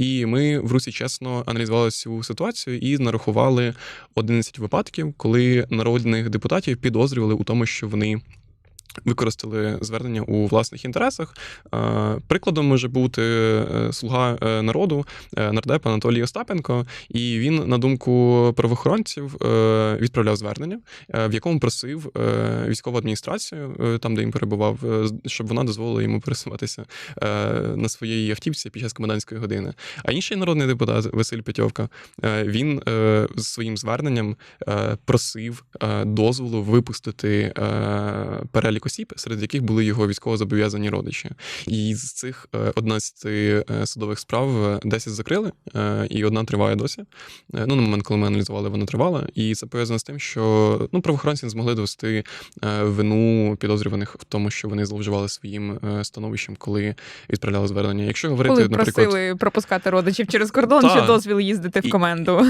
І ми в Русі чесно аналізували цю ситуацію і нарахували 11 випадків, коли народних депутатів підозрювали у тому, що вони. Використали звернення у власних інтересах. Е, Прикладом може бути е, слуга е, народу нардеп Анатолій Остапенко, і він, на думку правоохоронців, відправляв звернення, в якому просив військову адміністрацію, там де він перебував, щоб вона дозволила йому пересуватися на своїй автівці під час комендантської години. А інший народний депутат Василь Петьовка, він з своїм зверненням просив дозволу випустити е, перелік осіб, серед яких були його військовозобов'язані родичі. І з цих е, 11 е, судових справ е, 10 закрили, е, і одна триває досі. Е, Ну, на момент, коли ми аналізували, вона тривала. І це пов'язано з тим, що ну, правоохоронці не змогли довести е, вину підозрюваних в тому, що вони зловживали своїм е, становищем, коли відправляли звернення. Якщо говорити, Коли наприклад, просили пропускати родичів через кордон, Та. чи дозвіл їздити в коменду.